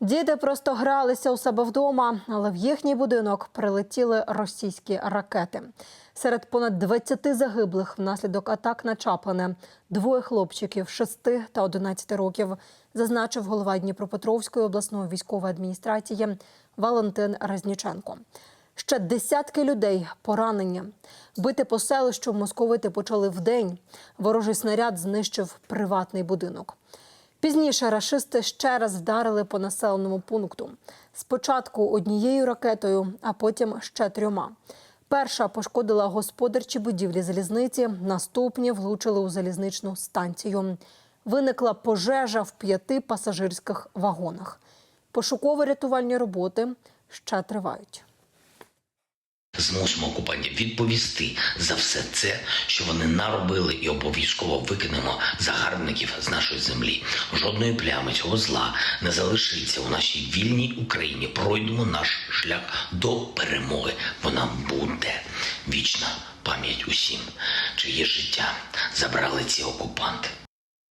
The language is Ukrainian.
Діти просто гралися у себе вдома, але в їхній будинок прилетіли російські ракети. Серед понад 20 загиблих внаслідок атак на Чаплине двоє хлопчиків 6 та 11 років, зазначив голова Дніпропетровської обласної військової адміністрації Валентин Резніченко. Ще десятки людей поранені. Бити по селищу московити почали вдень. Ворожий снаряд знищив приватний будинок. Пізніше рашисти ще раз вдарили по населеному пункту. Спочатку однією ракетою, а потім ще трьома. Перша пошкодила господарчі будівлі залізниці, наступні влучили у залізничну станцію. Виникла пожежа в п'яти пасажирських вагонах. Пошуково-рятувальні роботи ще тривають. Змусимо окупантів відповісти за все це, що вони наробили, і обов'язково викинемо загарбників з нашої землі. Жодної плями цього зла не залишиться у нашій вільній Україні. Пройдемо наш шлях до перемоги. Вона буде вічна пам'ять усім, чиє життя забрали ці окупанти.